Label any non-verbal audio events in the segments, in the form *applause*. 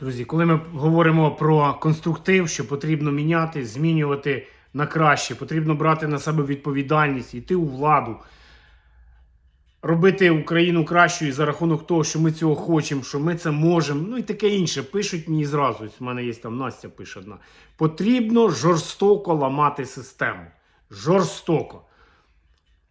Друзі, коли ми говоримо про конструктив, що потрібно міняти, змінювати на краще, потрібно брати на себе відповідальність, йти у владу, робити Україну кращою за рахунок того, що ми цього хочемо, що ми це можемо, ну і таке інше. Пишуть мені зразу. У мене є там Настя пише одна. Потрібно жорстоко ламати систему. Жорстоко.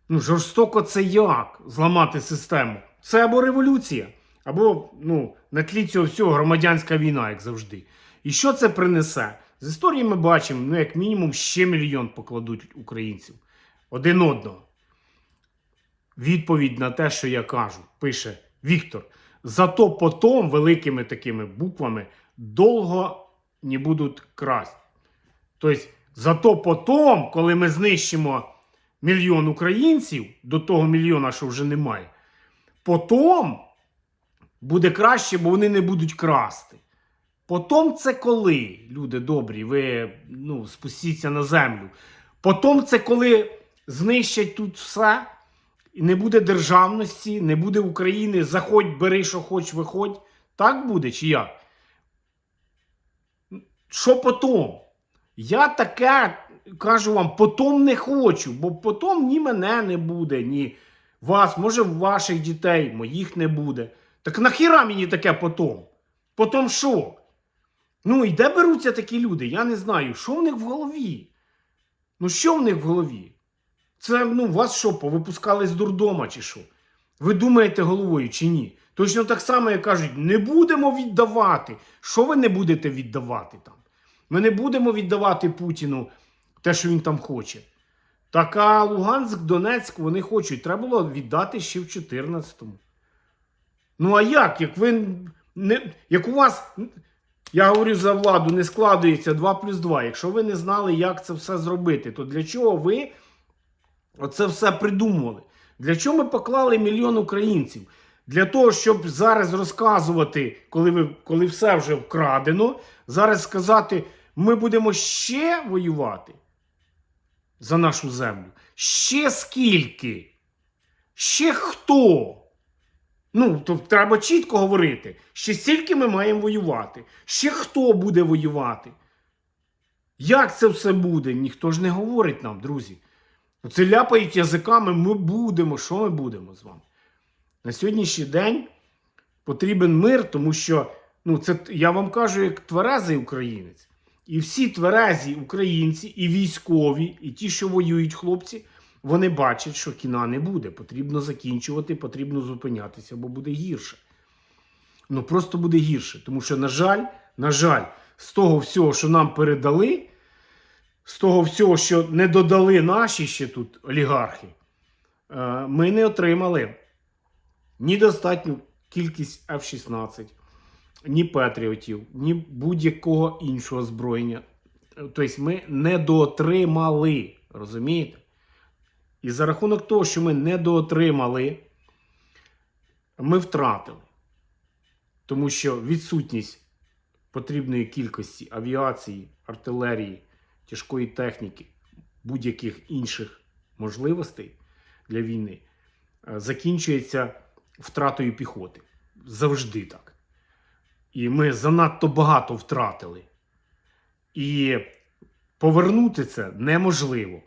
Ну, жорстоко це як зламати систему? Це або революція, або ну, на тлі цього всього громадянська війна, як завжди. І що це принесе? З історії ми бачимо, ну, як мінімум, ще мільйон покладуть українців один одного. Відповідь на те, що я кажу, пише Віктор. Зато потом великими такими буквами довго не будуть красть. Тобто, зато потом, коли ми знищимо мільйон українців до того мільйона, що вже немає, потім буде краще, бо вони не будуть красти. Потім це коли, люди добрі, ви ну, спустіться на землю. Потім це коли знищать тут все, і не буде державності, не буде України, заходь, бери, що хоч, виходь. Так буде чи як? Що потім? Я таке кажу вам, потім не хочу, бо потім ні мене не буде, ні вас, може, ваших дітей, моїх не буде. Так нахіра мені таке потім? Потім що? Ну, і де беруться такі люди? Я не знаю, що в них в голові? Ну, що в них в голові? Це, ну, вас що, повипускали з дурдома чи що? Ви думаєте головою чи ні? Точно так само, як кажуть, не будемо віддавати. Що ви не будете віддавати там? Ми не будемо віддавати Путіну те, що він там хоче. Так а Луганськ, Донецьк вони хочуть. Треба було віддати ще в 14-му. Ну а як? Як ви не. Як у вас. Я говорю за владу, не складується 2 плюс 2. Якщо ви не знали, як це все зробити, то для чого ви оце все придумували? Для чого ми поклали мільйон українців? Для того, щоб зараз розказувати, коли, ви, коли все вже вкрадено, зараз сказати, ми будемо ще воювати за нашу землю. Ще скільки? Ще хто? Ну, то треба чітко говорити. Ще стільки ми маємо воювати. Ще хто буде воювати? Як це все буде? Ніхто ж не говорить нам, друзі. Оце ляпають язиками, ми будемо. Що ми будемо з вами? На сьогоднішній день потрібен мир, тому що ну, це я вам кажу, як тверезий українець. І всі тверезі українці, і військові, і ті, що воюють хлопці, вони бачать, що кіна не буде. Потрібно закінчувати, потрібно зупинятися, бо буде гірше. Ну просто буде гірше. Тому що, на жаль, на жаль, з того всього, що нам передали, з того всього, що не додали наші ще тут олігархи, е, ми не отримали ні достатню кількість F-16, ні Петріотів, ні будь-якого іншого озброєння. Тобто ми не доотримали, розумієте? І за рахунок того, що ми не доотримали, ми втратили. Тому що відсутність потрібної кількості авіації, артилерії, тяжкої техніки, будь-яких інших можливостей для війни е, закінчується втратою піхоти. Завжди так. І ми занадто багато втратили. І повернути це неможливо.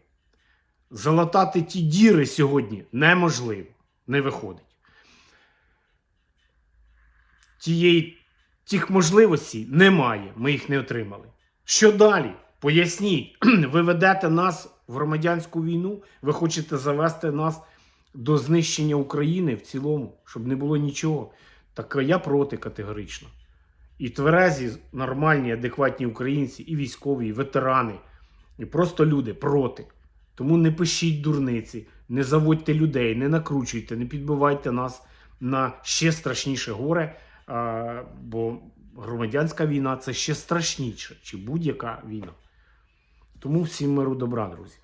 Залатати ті діри сьогодні неможливо. Не виходить. Тієї, тих можливостей немає. Ми їх не отримали. Що далі? Поясніть, *clears throat* ви ведете нас в громадянську війну, ви хочете завести нас до знищення України в цілому, щоб не було нічого. Так я проти категорично. І тверезі, нормальні, адекватні українці, і військові, і ветерани, і просто люди проти. Тому не пишіть дурниці, не заводьте людей, не накручуйте, не підбивайте нас на ще страшніше горе. Бо громадянська війна це ще страшніше, чи будь-яка війна. Тому всім миру добра, друзі.